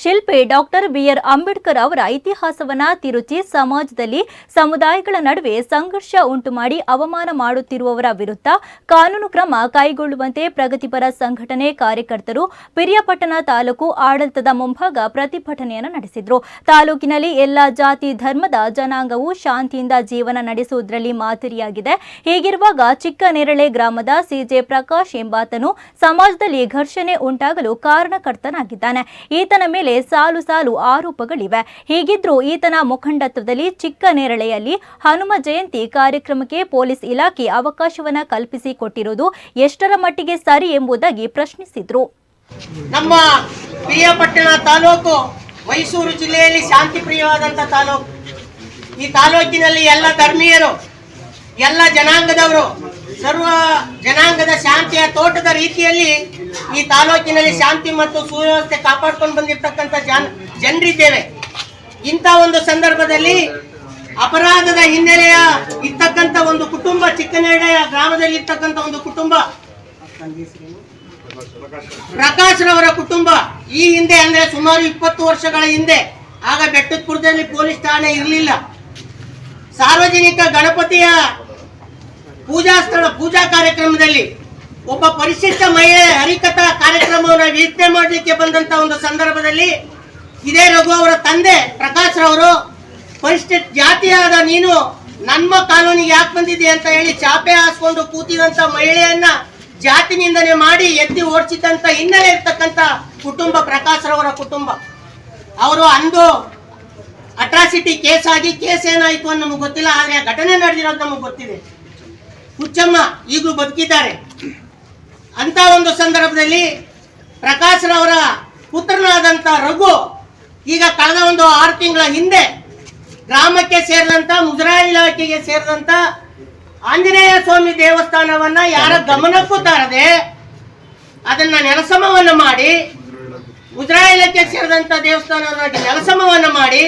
ಶಿಲ್ಪಿ doctor B R Ambedkar ಅವರ ಇತಿಹಾಸವನ್ನ ತಿರುಚಿ ಸಮಾಜದಲ್ಲಿ ಸಮುದಾಯಗಳ ನಡುವೆ ಸಂಘರ್ಷ ಉಂಟು ಮಾಡಿ ಅವಮಾನ ಮಾಡುತ್ತಿರುವವರ ವಿರುದ್ಧ ಕಾನೂನು ಕ್ರಮ ಕೈಗೊಳ್ಳುವಂತೆ ಪ್ರಗತಿಪರ ಸಂಘಟನೆ ಕಾರ್ಯಕರ್ತರು ಪಿರಿಯಾಪಟ್ಟಣ ತಾಲೂಕು ಆಡಳಿತದ ಮುಂಭಾಗ ಪ್ರತಿಭಟನೆಯನ್ನು ನಡೆಸಿದ್ರು. ತಾಲೂಕಿನಲ್ಲಿ ಎಲ್ಲ ಜಾತಿ ಧರ್ಮದ ಜನಾಂಗವು ಶಾಂತಿಯಿಂದ ಜೀವನ ನಡೆಸುವುದರಲ್ಲಿ ಮಾದರಿಯಾಗಿದೆ. ಹೀಗಿರುವಾಗ ಚಿಕ್ಕನೇರಳೆ ಗ್ರಾಮದ ಸಿಜೆ ಪ್ರಕಾಶ್ ಎಂಬಾತನು ಸಮಾಜದಲ್ಲಿ ಘರ್ಷಣೆ ಉಂಟಾಗಲು ಕಾರಣಕರ್ತನಾಗಿದ್ದಾನೆ. ಈತನ ಮೇಲೆ ಸಾಲು ಸಾಲು ಆರೋಪಗಳಿವೆ. ಹೀಗಿದ್ರೂ ಈತನ ಮುಖಂಡತ್ವದಲ್ಲಿ ಚಿಕ್ಕನೇರಳೆಯಲ್ಲಿ ಹನುಮ ಜಯಂತಿ ಕಾರ್ಯಕ್ರಮಕ್ಕೆ ಪೊಲೀಸ್ ಇಲಾಖೆ ಅವಕಾಶವನ್ನ ಕಲ್ಪಿಸಿಕೊಟ್ಟಿರುವುದು ಎಷ್ಟರ ಮಟ್ಟಿಗೆ ಸರಿ ಎಂಬುದಾಗಿ ಪ್ರಶ್ನಿಸಿದ್ರು. ನಮ್ಮ ಪ್ರಿಯಪಟ್ಟಣ ತಾಲೂಕು ಮೈಸೂರು ಜಿಲ್ಲೆಯಲ್ಲಿ ಶಾಂತಿ ತಾಲೂಕು. ಈ ತಾಲೂಕಿನಲ್ಲಿ ಎಲ್ಲ ಧರ್ಮೀಯರು, ಎಲ್ಲ ಜನಾಂಗದವರು, ಸರ್ವ ಜನಾಂಗದ ಶಾಂತಿಯ ತೋಟದ ರೀತಿಯಲ್ಲಿ ಈ ತಾಲೂಕಿನಲ್ಲಿ ಶಾಂತಿ ಮತ್ತು ಸುವ್ಯವಸ್ಥೆ ಕಾಪಾಡ್ಕೊಂಡು ಬಂದಿರ್ತಕ್ಕಂಥ ಜನ ಜನರಿದ್ದೇವೆ. ಇಂಥ ಒಂದು ಸಂದರ್ಭದಲ್ಲಿ ಅಪರಾಧದ ಹಿನ್ನೆಲೆಯ ಇರ್ತಕ್ಕಂಥ ಒಂದು ಕುಟುಂಬ ಚಿಕ್ಕನೇಡೆಯ ಗ್ರಾಮದಲ್ಲಿ ಇರ್ತಕ್ಕಂಥ ಒಂದು ಕುಟುಂಬ, ಪ್ರಕಾಶ್ ರವರ ಕುಟುಂಬ. ಈ ಹಿಂದೆ ಅಂದ್ರೆ ಸುಮಾರು ಇಪ್ಪತ್ತು ವರ್ಷಗಳ ಹಿಂದೆ. ಆಗ ಬೆಟ್ಟದಪುರದಲ್ಲಿ ಪೊಲೀಸ್ ಠಾಣೆ ಇರಲಿಲ್ಲ. ಸಾರ್ವಜನಿಕ ಗಣಪತಿಯ ಪೂಜಾ ಸ್ಥಳ, ಪೂಜಾ ಕಾರ್ಯಕ್ರಮದಲ್ಲಿ ಒಬ್ಬ ಪರಿಶಿಷ್ಟ ಮಹಿಳೆ ಹರಿಕಥಾ ಕಾರ್ಯಕ್ರಮವನ್ನು ವೀಕ್ಷಣೆ ಮಾಡಲಿಕ್ಕೆ ಬಂದಂತ ಒಂದು ಸಂದರ್ಭದಲ್ಲಿ ಇದೇ ರಘು ಅವರ ತಂದೆ ಪ್ರಕಾಶ್ ರವರು, ಪರಿಶಿಷ್ಟ ಜಾತಿಯಾದ ನೀನು ನಮ್ಮ ಕಾಲೋನಿಗೆ ಯಾಕೆ ಬಂದಿದೆ ಅಂತ ಹೇಳಿ ಚಾಪೆ ಹಾಸ್ಕೊಂಡು ಕೂತಿದಂತ ಮಹಿಳೆಯನ್ನ ಜಾತಿ ನಿಂದನೆ ಮಾಡಿ ಎತ್ತಿ ಓಡಿಸಿದಂತ ಹಿನ್ನೆಲೆ ಇರ್ತಕ್ಕಂಥ ಕುಟುಂಬ ಪ್ರಕಾಶ್ ರವರ ಕುಟುಂಬ. ಅವರು ಅಂದು ಅಟ್ರಾಸಿಟಿ ಕೇಸ್ ಆಗಿ ಕೇಸ್ ಏನಾಯಿತು ಅಂತ ನಮಗೆ ಗೊತ್ತಿಲ್ಲ, ಆದರೆ ಘಟನೆ ನಡೆದಿರೋದು ನಮಗೆ ಗೊತ್ತಿದೆ. ಹುಚ್ಚಮ್ಮ ಈಗಲೂ ಬದುಕಿದ್ದಾರೆ. ಅಂತ ಒಂದು ಸಂದರ್ಭದಲ್ಲಿ ಪ್ರಕಾಶ್ ರವರ ಪುತ್ರನಾದಂತ ರಘು ಈಗ ಕಳೆದ ಒಂದು ಆರು ತಿಂಗಳ ಹಿಂದೆ ಗ್ರಾಮಕ್ಕೆ ಸೇರಿದಂತ, ಮುಜರಾಯಿ ಇಲಾಖೆಗೆ ಸೇರಿದಂತ ಆಂಜನೇಯ ಸ್ವಾಮಿ ದೇವಸ್ಥಾನವನ್ನ ಯಾರ ಗಮನಕ್ಕೂ ತರದೆ ಅದನ್ನ ನೆಲಸಮವನ್ನು ಮಾಡಿ, ಮುಜರಾಯಿ ಇಲಾಖೆ ಸೇರಿದಂತ ದೇವಸ್ಥಾನವನ್ನ ನೆಲಸಮವನ್ನು ಮಾಡಿ